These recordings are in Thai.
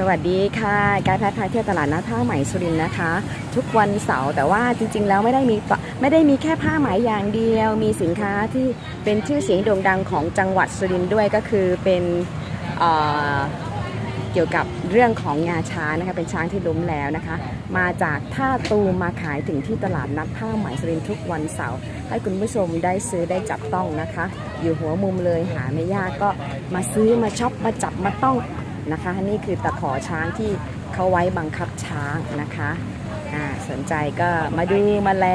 สวัสดีค่ะ กายแพทย์พาเที่ยวตลาดนัดผ้าไหมสุรินนะคะ ทุกวันเสาร์แต่ว่าจริง ๆ แล้วไม่ได้มีไม่ได้มีแค่ผ้าไหมอย่างเดียว มีสินค้าที่เป็นชื่อเสียงโด่งดังของจังหวัดสุรินด้วยก็คือเป็นเเกี่ยวกับเรื่องของงาช้างนะคะเป็นช้างที่ล้มแล้วนะคะ มาจากท่าตูมมาขายถึงที่ตลาดนัดผ้าไหมสุรินทุกวันเสาร์ให้คุณผู้ชมได้ซื้อได้จับต้องนะคะ อยู่หัวมุมเลยหาไม่ยากก็มาซื้อมาช็อปมาจับมาต้อง นะคะ นี่คือตะขอช้างที่เขาไว้บังคับช้างนะคะอ่าสนใจก็มาดูมาแล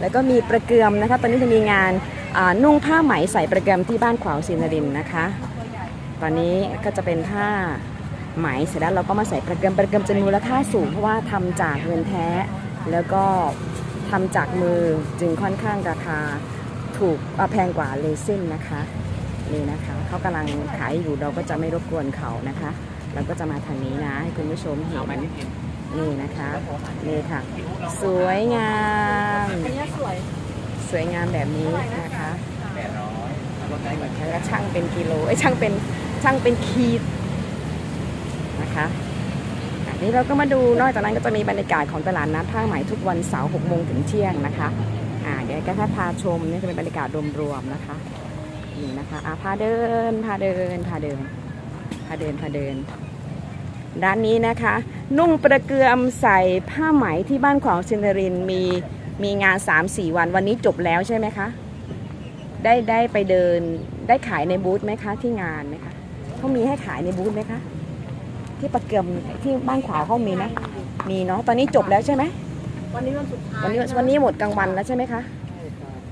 แล้วก็มีประเกือมนะคะ ตอนนี้จะมีงานอ่านุ่งผ้าไหมใส่ประเกือมที่บ้านขวาวศินรินนะคะ ตอนนี้ก็จะเป็นผ้าไหมเสร็จแล้วเราก็มาใส่ประเกือมประเกือมจะมูลค่าสูงเพราะว่าทำจากเงินแท้ แล้วก็ทำจากมือจึงค่อนข้างราคาถูกแพงกว่าเลซินนะคะ นี่นะคะเขากำลังขายอยู่เราก็จะไม่รบกวนเขานะคะ เราก็จะมาทางนี้นะให้คุณผู้ชมเห็นนี่นะคะนี่ค่ะ สวยงามอันนี้สวยสวยงามแบบนี้นะคะแล้วก็ช่างเป็นกิโลไอ้ยช่างเป็นช่างเป็นขีดนะคะอันนี้เราก็มาดูนอกจากนั้นก็จะมีบรรยากาศของตลาดนัดผ้าไหมทุกวันเสาร์6โมงถึงเที่ยงนะคะอ่าเดี๋ยวก็ถ้าพาชมนี่จะเป็นบรรยากาศรวมๆนะคะ นี่นะคะอาพาเดินพาเดินพาเดินพาเดินพาเดิน ด้านนี้นะคะ นุ่งประเกือมใส่ผ้าไหมที่บ้านของซินเดรินมีมีงาน 3-4 วันวันนี้จบแล้วใช่ไหมคะได้ได้ไปเดินได้ขายในบูธไหมคะที่งานไหมคะเขามีให้ขายในบูธไหมคะ ที่ประเกือมที่บ้านขวาวเขามีไหมมีเนาะตอนนี้จบแล้วใช่ไหไหมวันนี้วันสุดท้ายวันนี้วันนี้หมดกลางวันแล้วใช่ไหมคะ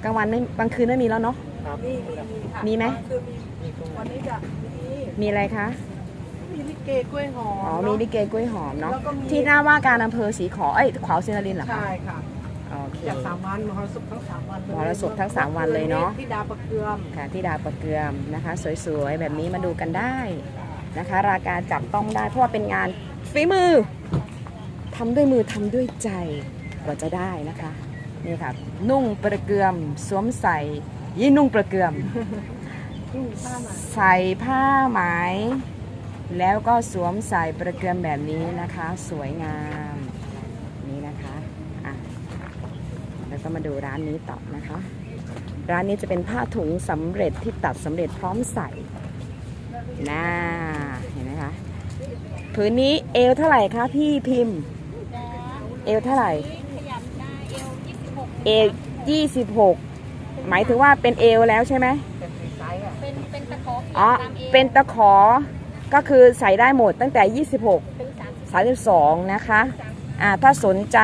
กลางวันไม่กลางคืนไม่มีแล้วเนาะ มีมีมีค่ะมีไหม คือมีวันนี้จะมีมีอะไรคะ มีลิเกกล้วยหอมอ๋อ มีลิเกกล้วยหอมเนาะ แล้วก็มี ที่หน้าว่าการอำเภอสีขอ เอ้ยขวาวซินารินทร์เหรอคะ ใช่ค่ะโอเค จากสามวันมหรสพทั้งสามวันมหรสพทั้งสามวันเลยเนอะ ที่ดาวประเกือมค่ะที่ดาวประเกือมนะคะ สวยๆ แบบนี้มาดูกันได้นะคะ ราคาจับต้องได้เพราะว่าเป็นงานฝีมือทำด้วยมือทำด้วยใจกว่าจะได้นะคะนี่ค่ะนุ่งประเกือมสวมใส่ ยี่นุ่งประเกือมนี่ป้ามาใส่ผ้าไหม แล้วก็สวมใส่ประเกือมแบบนี้นะคะ สวยงามนี่นะคะอะแล้วก็มาดูร้านนี้ต่อนะคะ ร้านนี้จะเป็นผ้าถุงสำเร็จที่ตัดสำเร็จพร้อมใส่น่าเห็นไหมคะผืนนี้เอวเท่าไหร่คะพี่พิมพ์ เอวเท่าไหร่ เอวยี่สิบหก หมายถึงว่าเป็นเอวแล้วใช่ไหมเป็นสีไซส์อะเป็นเป็นตะขออ๋อตามเอวเป็นตะขอก็คือใส่ได้หมดตั้งแต่ 26เป็นสาม32 นะคะอ่าถ้าสนใจ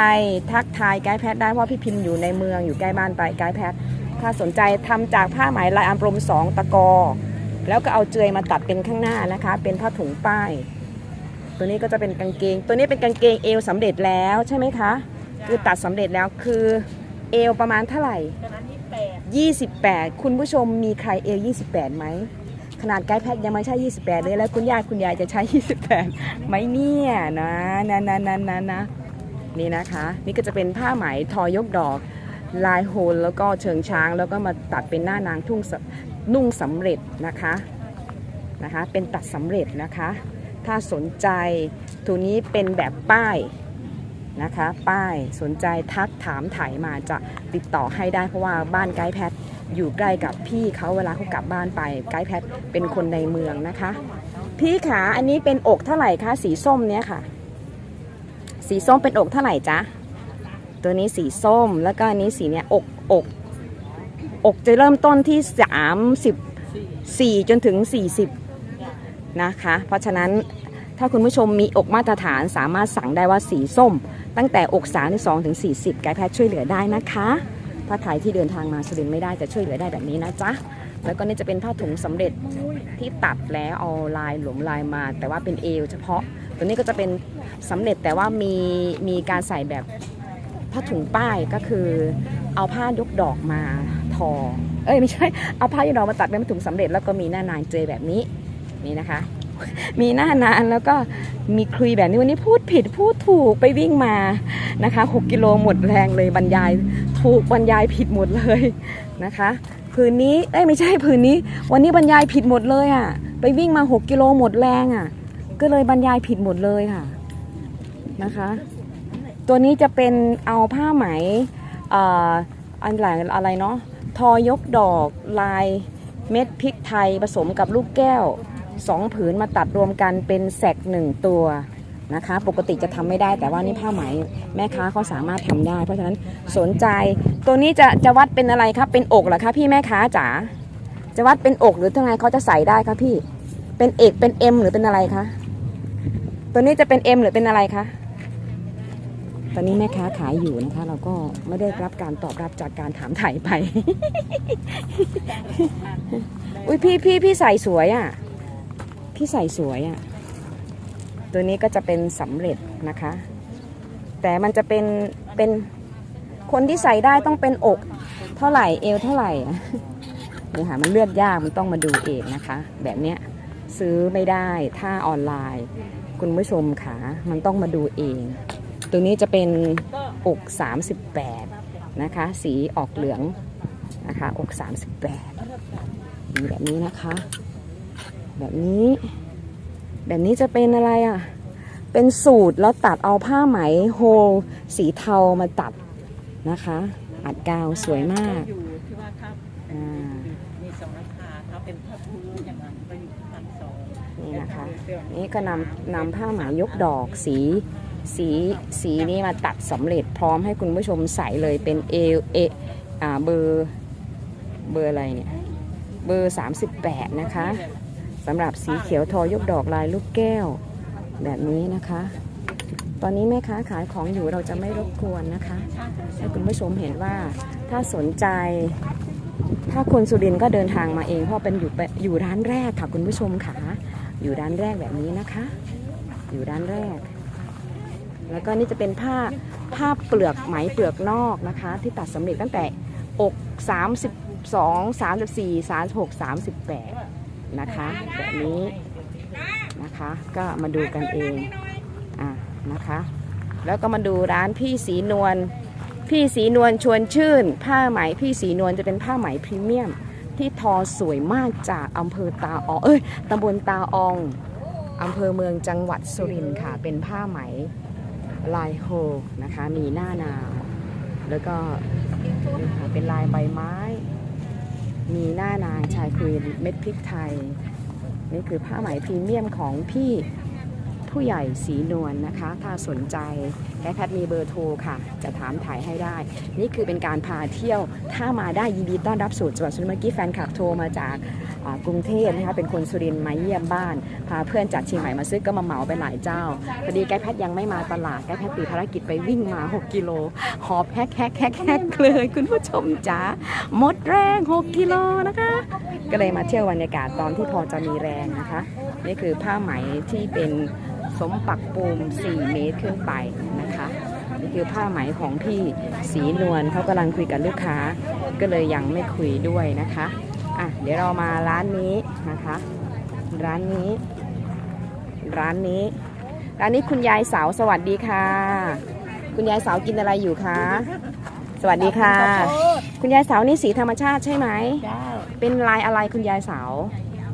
ทักทายไกด์แพทย์ได้เพราะพี่พิมพ์อยู่ในเมืองอยู่ใกล้บ้านไปไกด์แพทย์ถ้าสนใจทำจากผ้าไหมลายอัมพรมสองตะกอ แล้วก็เอาเจยมาตัดเป็นข้างหน้านะคะ เป็นผ้าถุงป้าย ตัวนี้ก็จะเป็นกางเกง ตัวนี้เป็นกางเกงเอวสำเร็จแล้วใช่ไหมคะ คือตัดสำเร็จแล้วคือเอวประมาณเท่าไหร่ 28 คุณผู้ชมมีใครเอล28ไหม ขนาดไกด์แพทยังไม่ใช่ 28 เลย แล้วคุณย่าคุณยายจะใช้ 28 ไหมเนี่ยนะนะนะนะนะนะนี่นะคะ นี่ก็จะเป็นผ้าไหมทอยกดอก ลายโฮลแล้วก็เชิงช้าง แล้วก็มาตัดเป็นหน้านางทุ่งนุ่งสำเร็จนะคะนะคะ เป็นตัดสำเร็จนะคะ ถ้าสนใจตัวนี้เป็นแบบป้าย นะคะ ป้ายสนใจทักถามถ่ายมาจะติดต่อให้ได้เพราะว่าบ้านไกด์แพทอยู่ใกล้กับพี่เขาเวลาเขากลับบ้านไปไกด์แพทเป็นคนในเมืองนะคะ พี่ขาอันนี้เป็นอกเท่าไหร่คะสีส้มเนี้ยค่ะ สีส้มเป็นอกเท่าไหร่จ๊ะตัวนี้สีส้มแล้วก็อันนี้สีเนี้ยอกอกอกจะเริ่มต้นที่34จนถึง40นะคะ เพราะฉะนั้นถ้าคุณผู้ชมมีอกมาตรฐานสามารถสั่งได้ว่าสีส้ม ตั้งแต่อก32ถึง40ไกด์แพทย์ช่วยเหลือได้นะคะ ถ้าใครที่เดินทางมาสุรินทร์ไม่ได้จะช่วยเหลือได้แบบนี้นะจ๊ะ แล้วก็นี่จะเป็นผ้าถุงสำเร็จที่ตัดแล้วเอาลายหลวมลายมา แต่ว่าเป็นเอวเฉพาะ ตัวนี้ก็จะเป็นสำเร็จแต่ว่ามีมีการใส่แบบผ้าถุงป้ายก็คือ เอาผ้ายกดอกมาทอ เอ้ยไม่ใช่ เอาผ้ายกดอกมาตัดเป็นผ้าถุงสำเร็จแล้วก็มีหน้านางเจแบบนี้นี่นะคะ มีหน้านานแล้วก็มีคลุยแบบนี้วันนี้พูดผิดพูดถูกไปวิ่งมานะคะ 6 กิโลหมดแรงเลยบรรยายถูกบรรยายผิดหมดเลยนะคะผืนนี้เอ้ยไม่ใช่ผืนนี้ วันนี้บรรยายผิดหมดเลยอะ ไปวิ่งมา 6 กิโลหมดแรงอะ ก็เลยบรรยายผิดหมดเลยค่ะนะคะ ตัวนี้จะเป็นเอาผ้าไหมอ่ออันหลังอะไรเนาะทอยกดอกลายเม็ดพริกไทยผสมกับลูกแก้ว สองผืนมาตัดรวมกันเป็นแสกหนึ่งตัวนะคะ ปกติจะทำไม่ได้แต่ว่านี่ผ้าไหมแม่ค้าเขาสามารถทำได้ เพราะฉะนั้นสนใจตัวนี้จะจะวัดเป็นอะไรครับเป็นอกเหรอคะพี่แม่ค้าจ๋าจะวัดเป็นอกหรือยังไงเขาจะใส่ได้คะพี่ เป็นเอกเป็นเอ็มหรือเป็นอะไรคะตัวนี้จะเป็นเอ็มหรือเป็นอะไรคะตอนนี้แม่ค้าขายอยู่นะคะ เราก็ไม่ได้รับการตอบรับจากการถามถ่ายไป อุ้ยพี่พี่พี่ใส่สวยอะ พี่ใส่สวยอะ ตัวนี้ก็จะเป็นสำเร็จนะคะ แต่มันจะเป็นเป็นคนที่ใส่ได้ต้องเป็นอก เท่าไหร่เอวเท่าไหร่อะเนี่ยค่ะมันเลือกยากมันต้องมาดูเองนะคะ แบบเนี้ยซื้อไม่ได้ถ้าออนไลน์ คุณผู้ชมค่ะมันต้องมาดูเอง ตัวนี้จะเป็นอก 38 นะคะ สีออกเหลืองนะคะ อก 38มีแบบนี้นะคะ แบบนี้ แบบนี้จะเป็นอะไรอะ เป็นสูตรแล้วตัดเอาผ้าไหมโฮลสีเทามาตัดนะคะอัดกาวสวยมากอยู่ที่ว่ามีสองราคาถ้าเป็นผ้าพื้นอย่างนั้นก็อยู่ที่พันสองนี่นะคะนี่ก็นำนำผ้าไหมยกดอกสีสีสีนี้มาตัดสำเร็จพร้อมให้คุณผู้ชมใส่เลยเป็นเอเออ่าเบอร์เบอร์อะไรเนี่ย เบอร์ 38 นะคะ สำหรับสีเขียวทอยกดอกลายลูกแก้ว แบบนี้นะคะ ตอนนี้แม่ค้าขายของอยู่เราจะไม่รบกวนนะคะให้คุณผู้ชมเห็นว่าถ้าสนใจ ถ้าคนสุรินทร์ก็เดินทางมาเอง เพราะเป็นอยู่เป็นอยู่ร้านแรกค่ะคุณผู้ชมค่ะ อยู่ร้านแรกแบบนี้นะคะ อยู่ร้านแรก แล้วก็นี่จะเป็นผ้าผ้าเปลือกไหมเปลือกนอกนะคะ ที่ตัดสำเร็จตั้งแต่อก 32 34 36 38 นะคะแบบนี้นะคะก็มาดูกันเองอะนะคะ แล้วก็มาดูร้านพี่สีนวลพี่สีนวลชวนชื่น ผ้าไหมพี่สีนวลจะเป็นผ้าไหมพรีเมียม ที่ทอสวยมากจากอำเภอตาอองเอ้ยตำบลตาอองอำเภอเมืองจังหวัดสุรินทร์ค่ะ เป็นผ้าไหมลายโฮนะคะ มีหน้าหนาว แล้วก็เป็นลายใบไม้ มีหน้านางชายคุยเม็ดพริกไทย นี่คือผ้าไหมพรีเมียมของพี่ผู้ใหญ่สีนวลนะคะ ถ้าสนใจแค่แพทมีเบอร์โทรค่ะ จะถามถ่ายให้ได้ นี่คือเป็นการพาเที่ยวถ้ามาได้ยินดีต้อนรับสู่จังหวัดสุนทรเมื่อกี้แฟนคลับโทรมาจาก กรุงเทพนะคะเป็นคนสุรินทร์มาเยี่ยมบ้านพาเพื่อนจากเชียงใหม่มาซื้อก็มาเหมาไปหลายเจ้าพอดีแกแพทย์ยังไม่มาตลาดแกแพทย์ติดภารกิจไปวิ่งมา 6 กิโลหอบแฮกแฮกแฮกแฮกเลยคุณผู้ชมจ๋าหมดแรง 6 กิโลนะคะ ก็เลยมาเที่ยวบรรยากาศตอนที่พอจะมีแรงนะคะ นี่คือผ้าไหมที่เป็นสมปักปูม 4 เมตรขึ้นไปนะคะนี่คือผ้าไหมของพี่สีนวลเขากำลังคุยกับลูกค้า ก็เลยยังไม่คุยด้วยนะคะ เดี๋ยวเรามาร้านนี้นะคะ ร้านนี้ ร้านนี้ ร้านนี้คุณยายสาวสวัสดีค่ะ คุณยายสาวกินอะไรอยู่คะ สวัสดีค่ะ คุณยายสาวนี่สีธรรมชาติใช่ไหมจ้าเป็นลายอะไรคุณยายสาว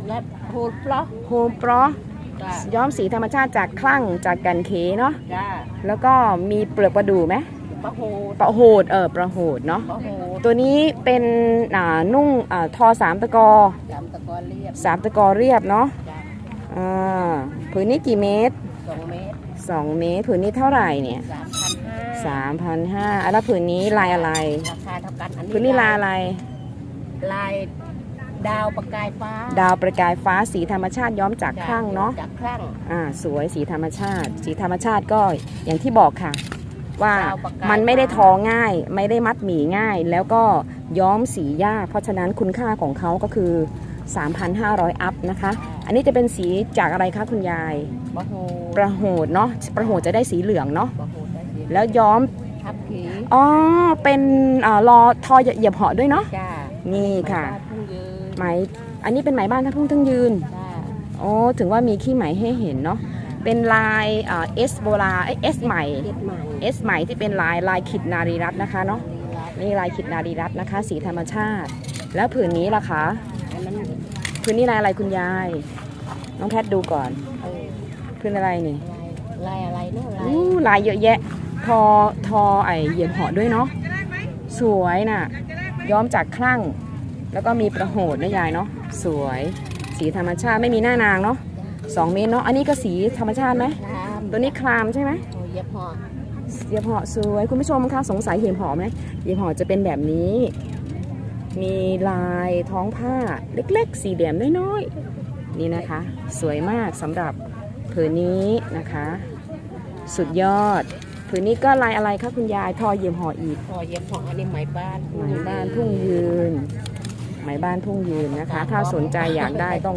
และโฮลปลอกโฮมปรอจ้าย้อมสีธรรมชาติจากคลั่งจากกันเคเนาะจ้าแล้วก็มีเปลือกประดู่ไหม ปลาโฮประโหดเออประโหดเนาะปลาโฮตัวนี้เป็นอ่านุ่งอ่าทอสามตะกอสามตะกอนเรียบสามตะกอเรียบเนาะจ้าอ่าผืนนี้กี่เมตรสองเมตรสองเมตร ผืนนี้เท่าไหร่เนี่ยสามพันห้าสามพันห้าแล้วผืนนี้ลายอะไร ราคาเท่ากันอันนี้ผืนนี้ลายอะไร ลายดาวประกายฟ้าดาวประกายฟ้าสีธรรมชาติย้อมจากคลั่งเนาะ จากคลั่ง อ่าสวยสีธรรมชาติ สีธรรมชาติก็อย่างที่บอกค่ะ ว่าดาวประกายมันไม่ได้ฟ้าทอง่าย ไม่ได้มัดหมี่ง่าย แล้วก็ย้อมสียาก เพราะฉะนั้นคุณค่าของเขาก็คือ 3,500 อัพนะคะ อันนี้จะเป็นสีจากอะไรคะคุณยายปลาโฮประโหดเนาะประโหดจะได้สีเหลืองเนาะปลาโฮได้ดีแล้วย้อมทับขีอ๋อเป็นอ่ารอทอเหยียบเหาะด้วยเนาะจ้านี่ค่ะไม้บ้านทุ่งยืนไหมอันนี้เป็นไหมบ้านท่าพุ่งทั้งยืนจ้าอ๋อถึงว่ามีขี้ไหมให้เห็นเนาะ เป็นลายอ่าเอสโบราเอสใหม่เฮ็ดใหม่เอสใหม่ที่เป็นลายลายขิดนารีรัตน์นะคะเนาะนี่ลายขิดนารีรัตน์นะคะ สีธรรมชาติ แล้วผืนนี้ล่ะคะอันนั้นผืนนี้ลายอะไรคุณยาย น้องแพทดูก่อนเออพื้นอะไรนี่ลายอะไรเนาะลายอู้ลายเยอะแยะ ทอทอไอเหยียบเหาะด้วยเนาะสวยน่ะ ย้อมจากคลั่ง แล้วก็มีประโหดนะยายเนาะสวย สีธรรมชาติไม่มีหน้านางเนาะ สองเมตรเนาะอันนี้ก็สีธรรมชาติไหมลามตัวนี้คลามใช่ไหมโอ้เย็บห่อเหยียบเหาะสวยคุณผู้ชมคะสงสัยเหยียบเหาะไหมเหยียบเหาะจะเป็นแบบนี้ มีลายท้องผ้าเล็กๆ สี่เหลี่ยมน้อยๆนี่นะคะ สวยมากสำหรับผืนนี้นะคะ สุดยอดผืนนี้ก็ลายอะไรคะคุณยายทอเหยียบเหาะอีกห่อเย็บห่ออันนี้ไหมบ้านไหมบ้านทุ่งยืนไหมบ้านทุ่งยืนนะคะ ถ้าสนใจอยากได้ต้อง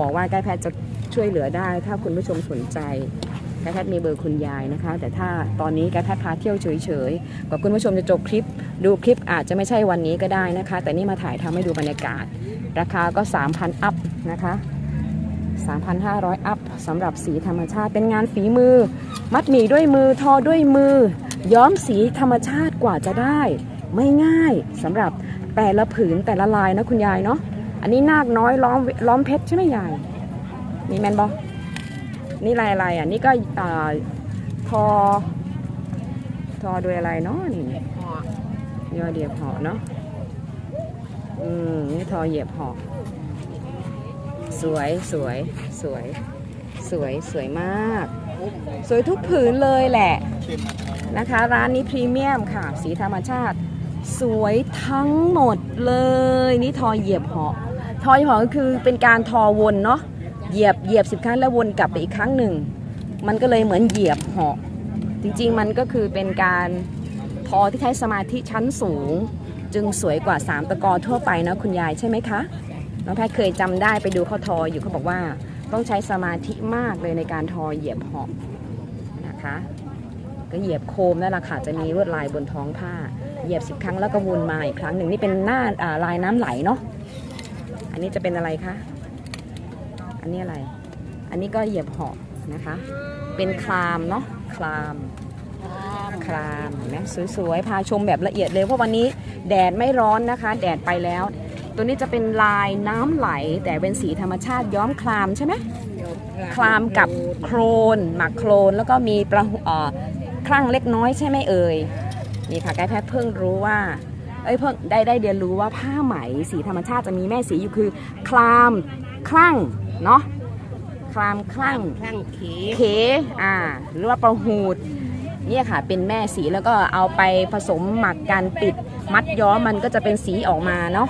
บอกว่าใกล้แพทย์จะ ช่วยเหลือได้ถ้าคุณผู้ชมสนใจกล้แพทมีเบอร์คุณยายนะคะ แต่ถ้าตอนนี้กล้แพทพาเที่ยวเฉยๆกว่าคุณผู้ชมจะจบคลิป ดูคลิปอาจจะไม่ใช่วันนี้ก็ได้นะคะ แต่นี่มาถ่ายทำให้ดูบรรยากาศ ราคาก็ 3,000 อัพนะคะ 3,500 อัพสำหรับสีธรรมชาติเป็นงานฝีมือ มัดหมี่ด้วยมือทอด้วยมือ ย้อมสีธรรมชาติกว่าจะได้ ไม่ง่ายสำหรับแต่ละผืนแต่ละลายนะคุณยายเนาะอันนี้นาคน้อยล้อมล้อมเพชรใช่ไหมยาย นี่แมนบอนี่ลายอะไรอะ นี่ก็ทอ ทอด้วยอะไรเนาะนี่ยอยอดเหยียบหาะเนาะ อืม นี่ทอเหยียบหาะสวยสวยสวย สวยสวยมาก สวยทุกผืนเลยแหละ นะคะ ร้านนี้พรีเมียมค่ะ สีธรรมชาติ สวยทั้งหมดเลย นี่ทอเหยียบหาะทอเหยียบหาะก็คือเป็นการทอวนเนาะ เหยียบเหยียบสิบครั้งแล้ววนกลับไปอีกครั้งหนึ่ง มันก็เลยเหมือนเหยียบเหาะจริงๆมันก็คือเป็นการทอที่ใช้สมาธิชั้นสูง จึงสวยกว่าสามตะกอทั่วไปนะคุณยายใช่ไหมคะน้องแพทย์เคยจำได้ไปดูเขาทออยู่เขาบอกว่าต้องใช้สมาธิมากเลยในการทอเหยียบเหาะนะคะ ก็เหยียบโคมนั่นแหละค่ะจะมีลวดลายบนท้องผ้า เหยียบสิบครั้งแล้วก็วนมาอีกครั้งหนึ่งนี่เป็นหน้าอ่าลายน้ำไหลเนาะอันนี้จะเป็นอะไรคะ นนี้อะไร อันนี้ก็เหยียบเหาะนะคะ เป็นคลามเนาะคลามลามครามเห็นไหมสวยๆ พาชมแบบละเอียดเลย เพราะวันนี้แดดไม่ร้อนนะคะ แดดไปแล้ว ตัวนี้จะเป็นลายน้ำไหล แต่เป็นสีธรรมชาติย้อมคลามใช่ไหมคลามกับโครนหมักโครนแล้วก็มีประหุเอ่อคลั่งเล็กน้อยใช่ไหมเอ่ยนี่ค่ะไกด์แพทย์เพิ่งรู้ว่าเอ้ยเพิ่งได้ได้เรียนรู้ว่าผ้าไหมสีธรรมชาติจะมีแม่สีอยู่คือ คลามคลั่ง เนาะคลามคลั่งคลั่งขีเคอ่าหรือว่าประหูดเนี่ยค่ะเป็นแม่สีแล้วก็เอาไปผสมหมักกันปิดมัดย้อมมันก็จะเป็นสีออกมาเนาะ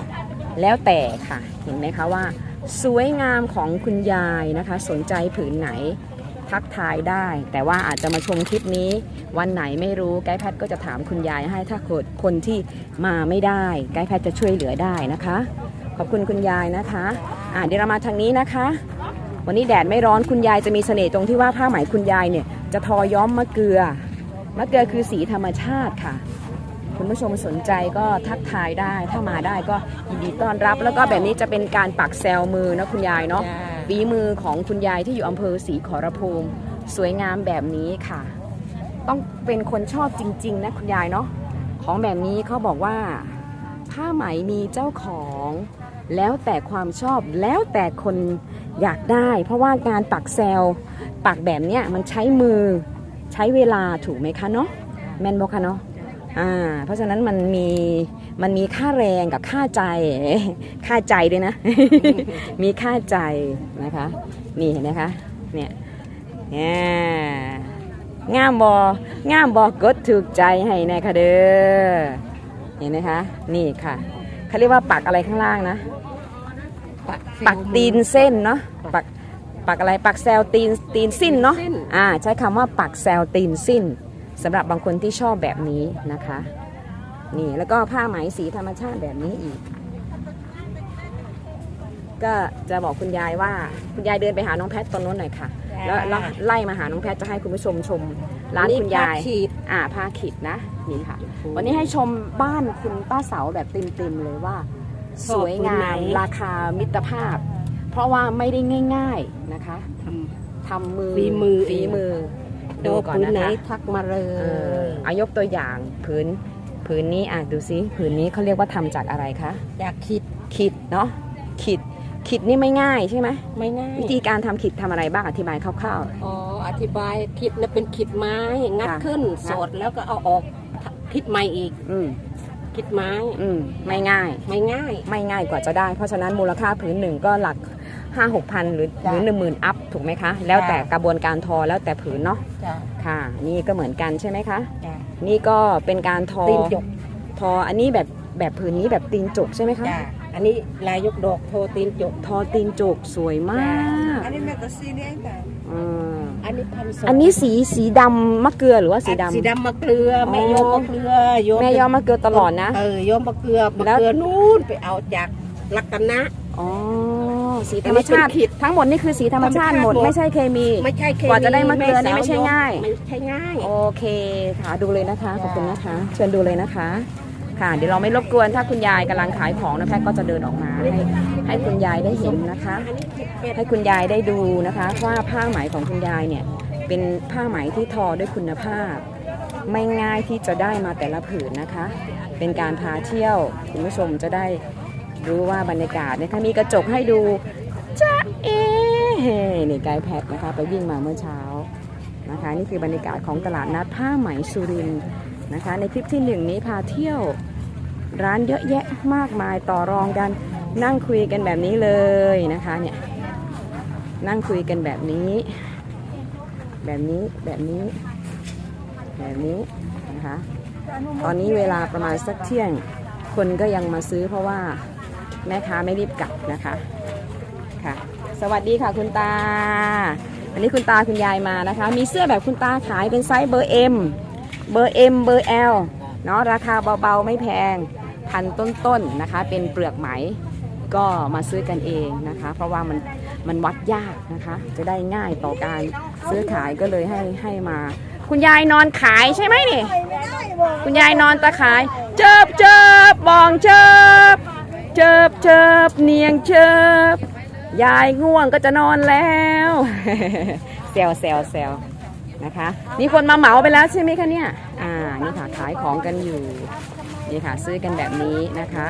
แล้วแต่ค่ะเห็นไหมคะว่า สวยงามของคุณยายนะคะ สนใจผืนไหนทักทายได้ แต่ว่าอาจจะมาชมคลิปนี้ วันไหนไม่รู้ไกด์แพทย์ก็จะถามคุณยายให้ถ้าเกิดคนที่มาไม่ได้ไกด์แพทย์จะช่วยเหลือได้นะคะ ขอบคุณคุณยายนะคะ อ่าเดี๋ยวเรามาทางนี้นะคะ วันนี้แดดไม่ร้อนคุณยายจะมีเสน่ห์ตรงที่ว่าผ้าไหมคุณยายเนี่ยจะทอย้อมมะเกลือ มะเกลือคือสีธรรมชาติค่ะ คุณผู้ชมสนใจก็ทักทายได้ ถ้ามาได้ก็ยินดีต้อนรับ แล้วก็แบบนี้จะเป็นการปักแซลมือนะคุณยายเนาะจ้าฝีมือของคุณยายที่อยู่อำเภอศรีขอรภูมิ สวยงามแบบนี้ค่ะ ต้องเป็นคนชอบจริง ๆ นะคุณยายเนาะของแบบนี้เขาบอกว่า ผ้าไหมมีเจ้าของ แล้วแต่ความชอบแล้วแต่คนอยากได้ เพราะว่าการปักแซลปักแบบเนี้ยมันใช้มือใช้เวลาถูกไหมคะเนาะแมนบอกคะเนาะอ่าเพราะฉะนั้นมันมีมันมีค่าแรงกับค่าใจ ค่าใจด้วยนะ มีค่าใจนะคะนี่เห็นไหมคะเนี่ยเนี่ยงามบองามบอกดถูกใจให้แน่ค่ะเด้อเห็นไหมคะนี่ค่ะ เขาเรียกว่าปักอะไรข้างล่างนะ ปักปักตีนเส้นเนาะปักปักอะไรปักแซลตีนตีนสิ้นเนาะอ่าใช้คำว่าปักแซลตีนสิ้นสำหรับบางคนที่ชอบแบบนี้นะคะ นี่แล้วก็ผ้าไหมสีธรรมชาติแบบนี้อีก ก็จะบอกคุณยายว่าคุณยายเดินไปหาน้องแพทตอนนู้นหน่อยค่ะ แล้วแล้วไล่มาหาน้องแพทจะให้คุณผู้ชมชม ร้านคุณยายนี่ผ้ขีด อ่าผ้าขิดนะนี่ค่ะ วันนี้ให้ชมบ้านคุณป้าเสาแบบเต็มๆเลยว่า สวยงามราคามิตรภาพ เพราะว่าไม่ได้ง่าย ๆนะคะททำมือฝีมือ ฝีมือำดูดูก่อนพื้นนะไหนคะทักมาเลเออยเอายกตัวอย่างผืนผืนนี้อะดูซิผืนนี้เขาเรียกว่าทำจากอะไรคะอยากคิดขิดเนาะขิด ขิดนี่ไม่ง่ายใช่ไหมไม่ง่ายวิธีการทำขิดทำอะไรบ้างอธิบายคร่าวอ๋ออธิบายคิดนะเป็นคิดไม้งัดค่ะ ขึ้นสดแล้วก็เอาออกคิดใหม่อีกๆอืมคิดไม้อืมไม่ง่าย ไม่ง่าย ไม่ง่ายกว่าจะได้ เพราะฉะนั้นมูลค่าผืนหนึ่งก็หลักห้าหกพันหรือหจ้ะรือหนึ่งหมื่นอัพถูกไหมคะ แล้วแต่จ้ะกระบวนการทอแล้วแต่ผืนเนาะจ้ะค่ะ นี่ก็เหมือนกันใช่ไหมคะ จ้ะนี่ก็เป็นการทอตีนจกทออันนี้แบบแบบผืนนี้แบบตีนจกใช่ไหมคะ จ้ะ อันนี้ลายยกดอกโทตีนจก ทอตีนจกสวยมากอันนี้แม่ก็ซีนี่เองแต่อืมอันนี้พันสอันนี้สีสีดำมะเกลือหรือว่าสีดำ สีดำมะเกลือแม่โยมมะเกลือโยมแม่ยอมมะเกลือตลอดนะ เออโยมมะเกลือมะแล้วเกลือนู่นไปเอาจากลักกันนะ อ๋อ สีธรรมชาติอันนี้เป็นขิดทั้งหมดนี่คือสีธรรมชาติหมดธรรมชาติหมด ไม่ใช่เคมีไม่ใช่เคกว่าจะได้มะเกลือนี่ไม่ใช่ง่าย ไม่ใช่ง่าย โอเคค่ะดูเลยนะคะขอบคุณนะคะ เชิญดูเลยนะคะ ค่ะเดี๋ยวเราไม่รบกวนถ้าคุณยายกำลังขายของนะแพทย์ก็จะเดินออกมาให้ให้คุณยายได้เห็นนะคะ ให้คุณยายได้ดูนะคะ ว่าผ้าไหมของคุณยายเนี่ยเป็นผ้าไหมที่ทอด้วยคุณภาพ ไม่ง่ายที่จะได้มาแต่ละผืนนะคะ เป็นการพาเที่ยวคุณผู้ชมจะได้รู้ว่าบรรยากาศนะคะมีกระจกให้ดูจ้าเอ๋นี่ไกด์แพดนะคะ ไปวิ่งมาเมื่อเช้านะคะ นี่คือบรรยากาศของตลาดนัดผ้าไหมสุรินนะคะ ในคลิปที่หนึ่งนี้พาเที่ยว ร้านเยอะแยะมากมายต่อรองกัน นั่งคุยกันแบบนี้เลยนะคะเนี่ยนั่งคุยกันแบบนี้ แบบนี้แบบนี้ แบบนี้นะคะตอนนี้เวลาประมาณสักเที่ยง คนก็ยังมาซื้อเพราะว่าแม่ค้าไม่รีบกลับนะคะค่ะ สวัสดีค่ะคุณตา อันนี้คุณตาคุณยายมานะคะ มีเสื้อแบบคุณตาขายเป็นไซส์เบอร์ M เบอร์ M เบอร์ L เนาะราคาเบาๆไม่แพงพันต้นๆนะคะ เป็นเปลือกไหมก็มาซื้อกันเองนะคะ เพราะว่ามันมันวัดยากนะคะ จะได้ง่ายต่อการซื้อขายก็เลยให้ให้มา คุณยายนอนขายใช่ไหมนี่คุณยายนอนตะขายเจิบเจิบบองเจิบเจิบเจิบเนียงเจิบยายง่วงก็จะนอนแล้วแซวแซวแซว นะคะ มีคนมาเหมาไปแล้วใช่ไหมคะเนี่ย อ่า นี่ค่ะขายของกันอยู่ นี่ค่ะซื้อกันแบบนี้นะคะ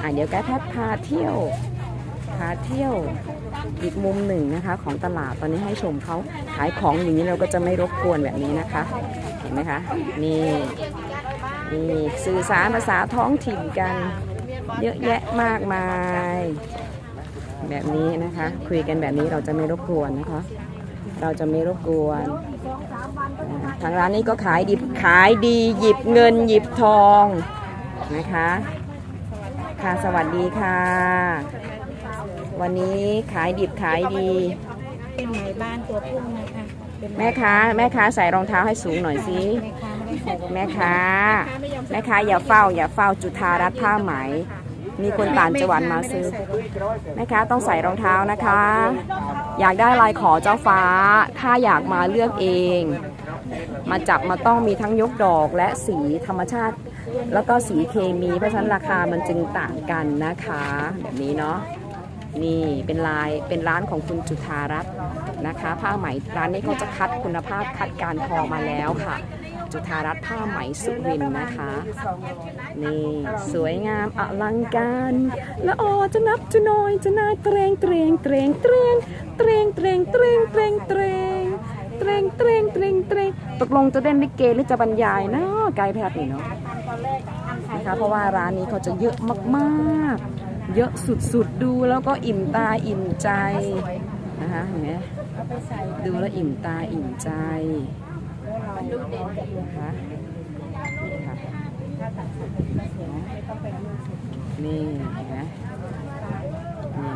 อ่าเดี๋ยวแกแพทพาเที่ยว พาเที่ยวอีกมุมหนึ่งนะคะของตลาดตอนนี้ให้ชมเขาขายของอย่างนี้เราก็จะไม่รบกวนแบบนี้นะคะ เห็นไหมคะ นี่นี่สื่อสารภาษาท้องถิ่นกัน เยอะแยะมากมาย แบบนี้นะคะ คุยกันแบบนี้เราจะไม่รบกวนนะคะ เราจะไม่รบกวนอ่าทางร้านนี้ก็ขายดิบขายดีหยิบเงินหยิบทองนะคะค่ะสวัสดีค่ะ วันนี้ขายดิบขายดีเป็นไหมบ้านตัวพุ่งนะคะเป็นไหแม่ค้าแม่ค้าใส่รองเท้าให้สูงหน่อยสิแม่ค้าไม่ได้ใส่แม่ค้าแม่ค้าอย่าเฝ้า อย่าเฝ้าจุธารัตน์ผ้าไหม มีคนต่างจังหวัดมาซื้อแม่ค้าต้องใส่รองเท้านะคะ อยากได้ลายขอเจ้าฟ้า ถ้าอยากมาเลือกเอง มาจับมาต้องมีทั้งยกดอกและสีธรรมชาติ แล้วก็สีเคมีเพราะฉะนั้นราคามันจึงต่างกันนะคะ แบบนี้เนาะนี่เป็นลายเป็นร้านของคุณจุธารัตน์นะคะ ผ้าไหมร้านนี้เขาจะคัดคุณภาพคัดการทอมาแล้วค่ะ จุธารัตน์ผ้าไหมสุรินนะคะ นี่สวยงามอลังการละออจะนับจะน้อยจะนาเตรงเตรงเตรงเตรงเตรงเตรงเตรงเตรงเตรงเตรงเตรงเตรงเตรงตกลงจะเล่นลิเกหรือจะบรรยายนะไกด์แพทย์นี่เนาะนะคะเพราะว่าร้านนี้เขาจะเยอะมากๆ เยอะสุดๆดูแล้วก็อิ่มตาอิ่มใจนะคะเห็นไหมดูแล้วอิ่มตาอิ่มใจ นะคะนี่ค่ะนี่เห็นไหมนี่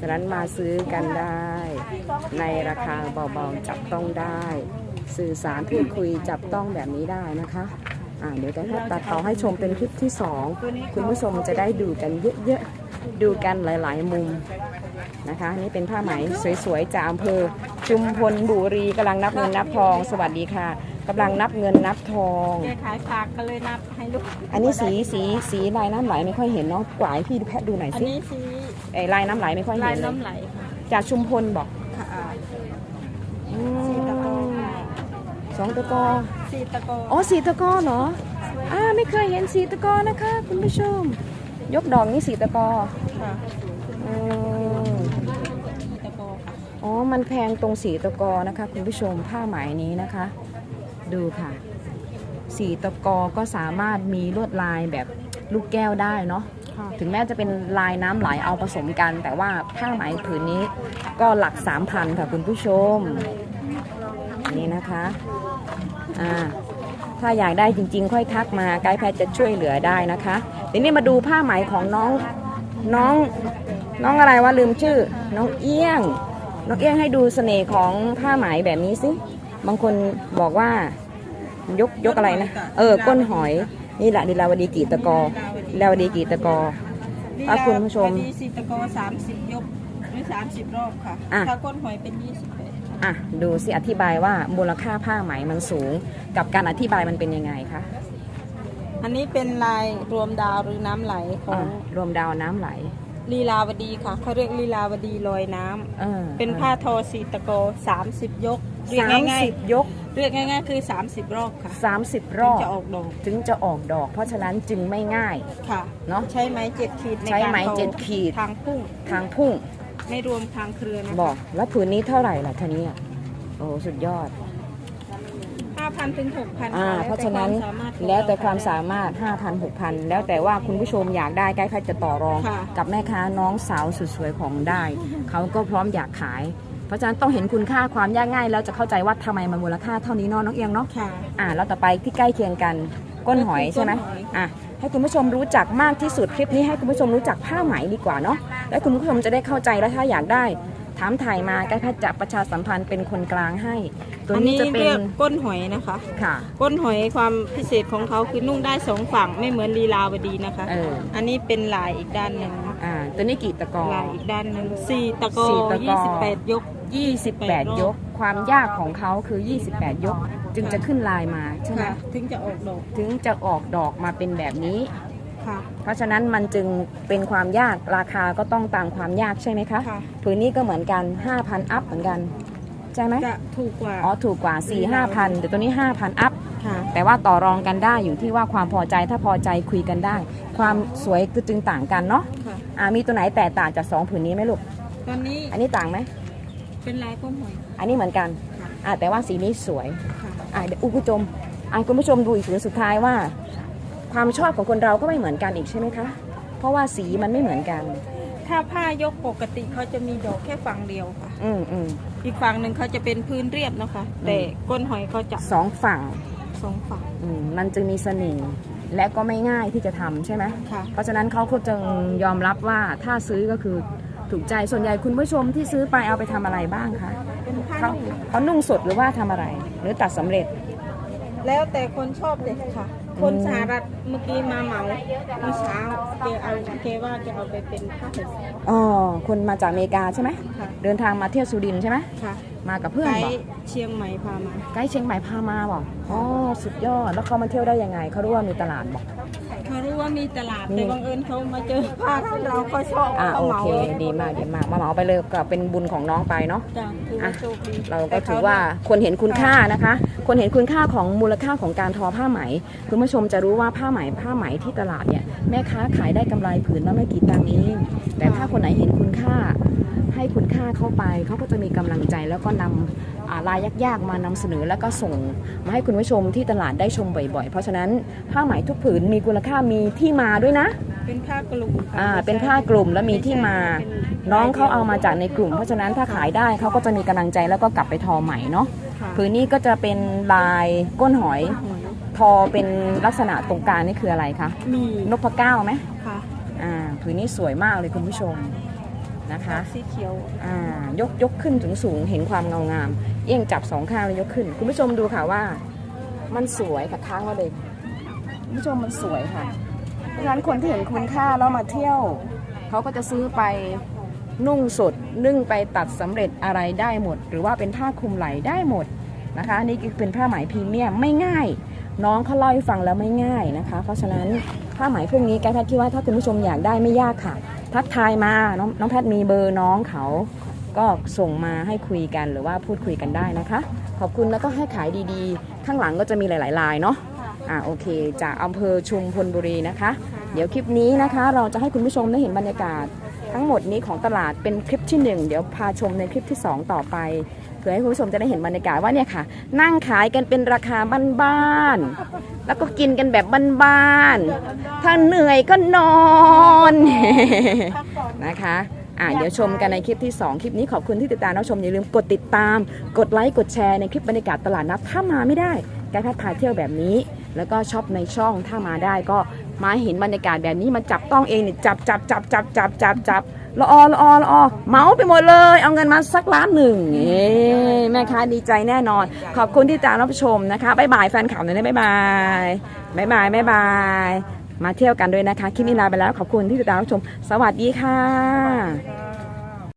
ฉะนั้นมาซื้อกันได้ ในราคาเบาๆจับต้องได้ สื่อสารพูดคุยจับต้องแบบนี้ได้นะคะอ่าเดี๋ยวจะตัดต่อให้ชมเป็นคลิปที่สองคุณผู้ชมจะได้ดูกันเยอะๆดูกันหลายๆมุม นะคะนี่เป็นผ้าไหมสวยๆจากอำเภอ ชุมพลบุรีกำลังนับเงินนับทอง สวัสดีค่ะกำลังนับเงินนับทอง แกขายฝากก็เลยนับให้ลูกอันนี้สีสีสีลายน้ำไหลไม่ค่อยเห็นเนาะกวายพี่แพทย์ดูหน่อยอันสินี้สีไอ้ลายน้ำไหลไม่ค่อยลาเห็ยนเลยน้ำไหลค่ะจากชุมพลบอกค่ะอืสีตะโกมค่ะสองตะกอสีตะโกอ๋อสีตะกอเหรออ่าไม่เคยเห็นสีตะกอนะคะ คุณผู้ชม ยกดอกนี่สีตะกอค่ะ อืมมีตะโกค่ะ อ๋อ มันแพงตรงสีตะกอนะคะ คุณผู้ชมผ้าไหมนี้นะคะ ดูค่ะ สีตะกอก็สามารถมีลวดลายแบบลูกแก้วได้เนาะค่ะถึงแม้จะเป็นลายน้ำไหลเอาผสมกัน แต่ว่าผ้าไหมผืนนี้ก็หลัก3,000ค่ะคุณผู้ชม นี่นะคะอ่าถ้าอยากได้จริง ๆ ค่อยทักมาไกด์แพทย์จะช่วยเหลือได้นะคะทีนี้มาดูผ้าไหมของน้องน้องน้องอะไรวะลืมชื่อ น้องเอี้ยง น้องเอี้ยงให้ดูเสน่ห์ของผ้าไหมแบบนี้สิบางคนบอกว่ายกยกอะไรนะเออก้นหอยนี่แหละลีลาวดีกีตะกอลีลาวดีกีตะกออะคุณผู้ชมวันนี้สีตะโกสามสิบยกหรือสามสิบรอบค่ะอะถ้าก้นหอยเป็นยี่สิบเอ็ดอะดูสิอธิบายว่ามูลค่าผ้าไหมมันสูง กับการอธิบายมันเป็นยังไงคะอันนี้เป็นลายรวมดาวหรือน้ำไหลขออะงรวมดาวน้ำไหล ลีลาวดีค่ะเขาเรียกลีลาวดีลอยน้ำเออเป็นผ้าทอสีตะโกสามสิบยกเรียกสามง่ายสิบยกๆเรียกง่าย ๆ คือสามสิบรอบค่ะสามสิบรถึงอบจะออกดอกถึงจะออกดอก เพราะฉะนั้นจึงไม่ง่าย ค่ะเนาะใช้ไม้เจ็ดขีดในใช้การไม้ทอเจ็ดขีด ทางพุ่งทางพุ่งไม่รวมทางเครือนะบอกแล้วผืนนี้เท่าไหร่ล่ะทีนี้อะโอ้สุดยอดห้า พันถึงหกพันอ่าเพราะฉะนั้นแล้วแต่ความสามารถ 5,000 6,000 แล้วแต่ว่าคุณผู้ชมอยากได้ใกล้ใครจะต่อรองค่ะกับแม่ค้าน้องสาวสุดสวยของได้ เขาก็พร้อมอยากขาย เพราะฉะนั้นต้องเห็นคุณค่าความยากง่าย แล้วจะเข้าใจว่าทำไมมันมูลค่าเท่านี้เนอะน้องเอียงเนาะค่ะ อ่าแล้วต่อไปที่ใกล้เคียงกันก้นหอยใช่ไหมก้นหอย อะให้คุณผู้ชมรู้จักมากที่สุดคลิปนี้ให้คุณผู้ชมรู้จักผ้าไหมดีกว่าเนาะและคุณผู้ชมจะได้เข้าใจและถ้าอยากได้ ถามถ่ายมาใกล้แพทย์จะประชาสัมพันธ์เป็นคนกลางให้ ตัวอันนี้นี้จะเป็เรียนกก้นหอยนะคะ ค่ะ ก้นหอยความพิเศษของเขาคือนุ่งได้สองฝั่งไม่เหมือนลีลาวดีนะคะ เออ อันนี้เป็นลายอีกด้านหนึ่งอ่าตัวนี้กี่ตะกอ ลายอีกด้านหนึ่งสี่ตะโกสี่ตะกอ ยี่สิบแปดยก 28 ยก ความยากของเขาคือ 28 ยก จึงจะขึ้นลายมาใช่ไหมค่ะ ถึงจะออกดอก ถึงจะออกดอกมาเป็นแบบนี้ ค่ะ เพราะฉะนั้นมันจึงเป็นความยากราคาก็ต้องตามความยากใช่ไหมคะค่ะผืนนี้ก็เหมือนกัน 5,000 อัพเหมือนกันใช่ไหมจะถูกกว่า อ๋อถูกกว่า 4 5,000แต่ตัวนี้ 5,000 อัพ ค่ะ แต่ว่าต่อรองกันได้อยู่ที่ว่าความพอใจถ้าพอใจคุยกันได้ ความสวยก็จึงต่างกันเนาะค่ะ อ่ามีตัวไหนแตกต่างจาก2ผืนนี้ไหมลูก ตอนนี้อันนี้ต่างไหม เป็นลายก้นหอย อันนี้เหมือนกันค่ะ อ่าแต่ว่าสีนี้สวย ค่ะ อะเดี๋ยวคุณผู้ชมอะคุณผู้ชมดูอีกถึงสุดท้ายว่า ความชอบของคนเราก็ไม่เหมือนกันอีกใช่ไหมคะ เพราะว่าสีมันไม่เหมือนกัน ถ้าผ้ายกปกติเขาจะมีดอกแค่ฝั่งเดียวค่ะ อืมอืมอีกฝั่งหนึ่งเขาจะเป็นพื้นเรียบนะคะ แต่ก้นหอยเขาจะสองฝั่งสองฝั่งอืมมันจึงมีเสน่ห์และก็ไม่ง่ายที่จะทำใช่ไหมค่ะ เพราะฉะนั้นเขาก็จึงยอมรับว่าถ้าซื้อก็คือถูกใจส่วนใหญ่คุณผู้ชมที่ซื้อไปเอาไปทำอะไรบ้างคะเป็นผ้าเขานุ่งเขานุ่งสดหรือว่าทำอะไร หรือตัดสำเร็จ แล้วแต่คนชอบเด็กค่ะ คนสหรัฐเมื่อกี้มาเหมาเมื่อเช้าแกเอาแกว่าจะเอาไปเป็นผ้าห่มอ๋อคนมาจากอเมริกาใช่ไหมค่ะเดินทางมาเที่ยวสุรินทร์ใช่ไหมค่ะมากับเพื่อนไกบอกด์เชียงใหม่พามา ไกด์เชียงใหม่พามาบอกอ๋อสุดยอดแล้วเขามาเที่ยวได้ยังไงเขารู้ว่ามีตลาดบอกเขารู้ว่า มีตลาดนี่แต่บังเอิญเขามาเจอผ้าที่เราเขาชอบอ่าเขาโอเหมาเคเลยดีมากดีมากมาเหมาไปเลยก็เป็นบุญของน้องไปเนาะ จ้ะถือว่าโชคดีเราก็แต่ถืเขอว่าคนเห็นคุณค่านะคะ คนเห็นคุณค่าของมูลค่าของการทอผ้าไหม คุณผู้ชมจะรู้ว่าผ้าไหมผ้าไหมที่ตลาดเนี่ยแม่ค้าขายได้กำไรผืนละไม่กี่ตังค์เองแต่ถ้าคนไหนเห็นคุณค่า ให้คุณค่าเข้าไปเขาก็จะมีกำลังใจแล้วก็นำอ่า ลายยากๆ มานำเสนอแล้วก็ส่งมาให้คุณผู้ชมที่ตลาดได้ชมบ่อยๆ เพราะฉะนั้นผ้าไหมทุกผืนมีคุณค่ามีที่มาด้วยนะ เป็นผ้ากลุ่มค่ะอ่าเป็นผ้ากลุ่มแล้วมีที่มา น้องเขาเอามาจากในกลุ่ม เพราะฉะนั้นถ้าขายได้เขาก็จะมีกำลังใจแล้วก็กลับไปทอใหม่เนาะค่ะผืนนี้ก็จะเป็นลายก้นหอยหอยทอเป็นลักษณะตรงกลางนี่คืออะไรคะมีนพเก้าไหมค่ะอ่าผืนนี้สวยมากเลยคุณผู้ชม นะคะ สีเขียวอ่ายกยกขึ้นถึงสูงเห็นความเงางาม เอียงจับสองข้างแล้วยกขึ้น คุณผู้ชมดูค่ะว่า มันสวยค่ะค้างไว้เลยคุณผู้ชมมันสวยค่ะ เพราะฉะนั้นคนที่เห็นคุณค่าแล้วมาเที่ยว เขาก็จะซื้อไปนุ่งสดนึ่งไปตัดสำเร็จอะไรได้หมด หรือว่าเป็นผ้าคลุมไหลได้หมดนะคะอันนี่คือเป็นผ้าไหมพรีเมียมไม่ง่าย น้องเขาเล่าให้ฟังแล้วไม่ง่ายนะคะ เพราะฉะนั้นผ้าไหมพวกนี้แกแพทย์คิดว่าถ้าคุณผู้ชมอยากได้ไม่ยากค่ะ ทักทายมาน้องน้องแพทย์มีเบอร์น้องเขา ก็ส่งมาให้คุยกันหรือว่าพูดคุยกันได้นะคะ ขอบคุณแล้วก็ให้ขายดีๆ ข้างหลังก็จะมีหลายๆลายเนาะอ่าโอเค จากอำเภอชุมพลบุรีนะคะค่ะ เดี๋ยวคลิปนี้นะคะ เราจะให้คุณผู้ชมได้เห็นบรรยากาศ ทั้งหมดนี้ของตลาดเป็นคลิปที่หนึ่งเดี๋ยวพาชมในคลิปที่สองต่อไปเพื่อให้คุณผู้ชมจะได้เห็นบรรยากาศว่าเนี่ยค่ะ นั่งขายกันเป็นราคาบ้านๆแล้วก็กินกันแบบบ้านๆถ้าเหนื่อยก็นอนนะคะอะเดี๋ยวชมกันในคลิปที่ 2 คลิปนี้ขอบคุณที่ติดตามรับชมอย่าลืมกดติดตาม กดไลค์กดแชร์ในคลิปบรรยากาศตลาดนัดถ้ามาไม่ได้การพัดพาเที่ยวแบบนี้ แล้วก็ช็อปในช่องถ้ามาได้ก็ มาเห็นบรรยากาศแบบนี้มาจับต้องเองเนี่ยจับจับจับจับจับจับจับละออละออละออเมาไปหมดเลย เอาเงินมาสักล้านหนึ่งเอ้แม่ค้าดีใจแน่นอน ขอบคุณที่ติดตามรับชมนะคะบ๊ายบายแฟนข่าวหน่อยนะบ๊ายบายบ๊ายบายบ๊ายบายมาเที่ยวกันด้วยนะคะ คลิปนี้ลาไปแล้วขอบคุณที่ติดตามรับชม สวัสดีค่ะ